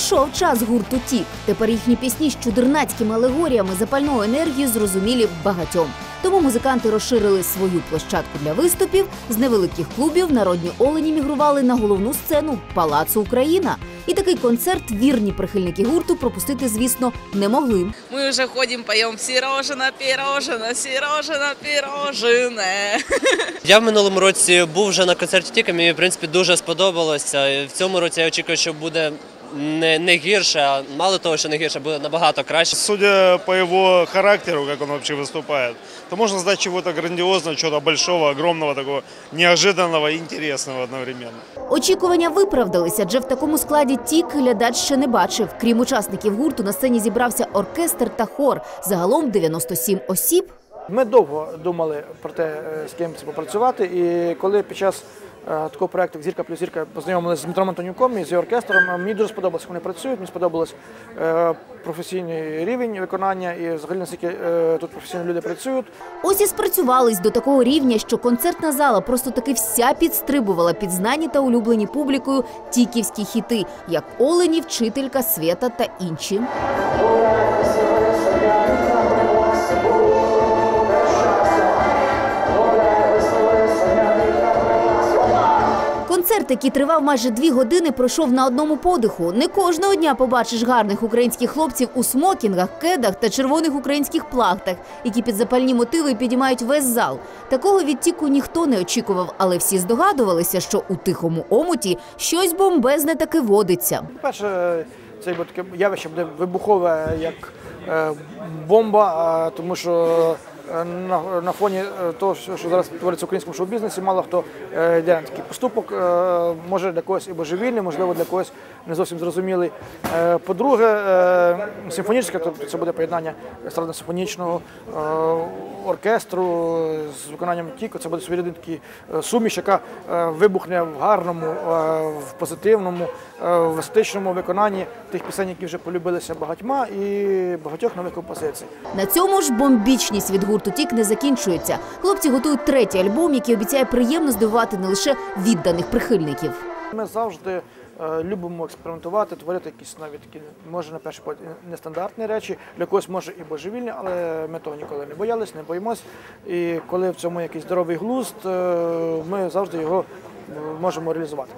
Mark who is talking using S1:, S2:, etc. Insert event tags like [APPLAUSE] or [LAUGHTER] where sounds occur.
S1: Прийшов час гурту Тік. Тепер їхні пісні з чудернацькими алегоріями запальною енергією зрозумілі багатьом. Тому музиканти розширили свою площадку для виступів. З невеликих клубів народні олені мігрували на головну сцену Палацу Україна. І такий концерт вірні прихильники гурту пропустити, звісно, не могли.
S2: Мы уже ходим, поем «Сирожина, пирожина, сирожина, пирожине». [LAUGHS]
S3: Я в минулому році був вже на концерті Тіка, мені в принципі дуже сподобалося. В цьому році я очікую, що буде не, не гірше, а мало того, що не гірше, буде набагато краще.
S4: Судя по его характеру, как он вообще выступает, то можно ждать чего-то грандиозного, чего-то большого, огромного, такого неожиданного и интересного одновременно.
S1: Очікування виправдалися, адже в такому складі тік глядач ще не бачив. Крім учасників гурту, на сцені зібрався оркестр та хор. Загалом 97 осіб.
S5: Ми довго думали про те, е, з ким це попрацювати, і коли під час такого проекту як Зірка плюс зірка познайомилися з Дмитром Антонюком і з його оркестром, е, мені дуже сподобалося, як вони працюють. Мені сподобалось е, професійний рівень виконання і взагалі наскільки е, тут професійні люди працюють.
S1: Ось і спрацювались до такого рівня, що концертна зала просто таки вся підстрибувала під знані та улюблені публікою тіківські хіти, як Олені, вчителька, Свята та інші. Концерт, який тривав майже дві години, пройшов на одному подиху. Не кожного дня побачиш гарних українських хлопців у смокінгах, кедах та червоних українських плахтах, які під запальні мотиви підіймають весь зал. Такого відтіку ніхто не очікував, але всі здогадувалися, що у тихому омуті щось бомбезне таки водиться.
S5: По-перше, це буде таке явище буде вибухове як е, бомба, тому що на, на фоні е, того, що зараз твориться в українському шоу-бізнесі, мало хто е, йде на такий поступок, е, може для когось і божевільний, можливо, для когось не зовсім зрозумілий. Е, По-друге, е, симфонічне, тобто це буде поєднання естрадно-симфонічного е, оркестру з виконанням тіко. Це буде своєрідний такий е, суміш, яка е, вибухне в гарному, е, в позитивному, е, в естетичному виконанні тих пісень, які вже полюбилися багатьма, і багатьох нових композицій.
S1: На цьому ж бомбічність від гурту Тік не закінчується. Хлопці готують третій альбом, який обіцяє приємно здивувати не лише відданих прихильників.
S5: Ми завжди е, любимо експериментувати, творити якісь навіть такі, може на перший погляд, нестандартні речі, для когось може і божевільні, але ми того ніколи не боялись, не боїмось. І коли в цьому якийсь здоровий глузд, е, ми завжди його е, можемо реалізувати.